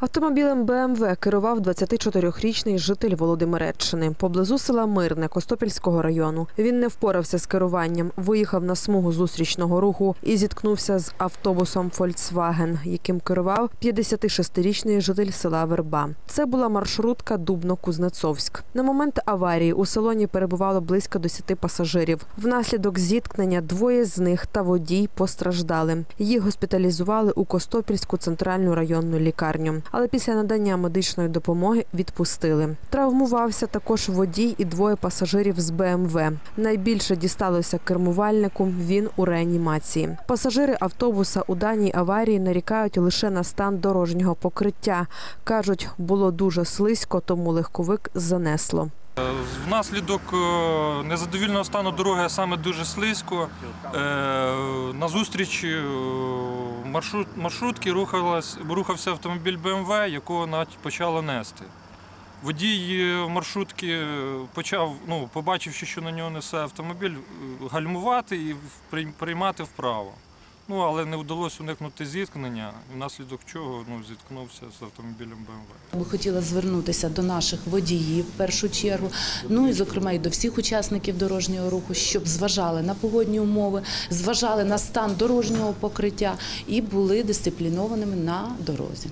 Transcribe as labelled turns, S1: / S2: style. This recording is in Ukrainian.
S1: Автомобілем БМВ керував 24-річний житель Володимиреччини поблизу села Мирне Костопільського району. Він не впорався з керуванням, виїхав на смугу зустрічного руху і зіткнувся з автобусом Volkswagen, яким керував 56-річний житель села Верба. Це була маршрутка Дубно-Кузнецовськ. На момент аварії у салоні перебувало близько 10 пасажирів. Внаслідок зіткнення двоє з них та водій постраждали. Їх госпіталізували у Костопільську центральну районну лікарню але після надання медичної допомоги відпустили. Травмувався також водій і двоє пасажирів з БМВ. Найбільше дісталося кермувальнику. Він у реанімації. Пасажири автобуса у даній аварії нарікають лише на стан дорожнього покриття. кажуть, було дуже слизько, тому легковик занесло.
S2: Внаслідок е, незадовільного стану дороги, саме дуже слизько, е, назустріч е, маршрут, маршрутки рухалась, рухався автомобіль БМВ, якого навіть почало нести. Водій е, маршрутки почав, ну, побачивши, що на нього несе автомобіль, е, гальмувати і приймати вправо. Ну, але не вдалося уникнути зіткнення, внаслідок чого ну, зіткнувся з автомобілем БМВ.
S3: Ми хотіла звернутися до наших водіїв в першу чергу, ну і зокрема і до всіх учасників дорожнього руху, щоб зважали на погодні умови, зважали на стан дорожнього покриття і були дисциплінованими на дорозі.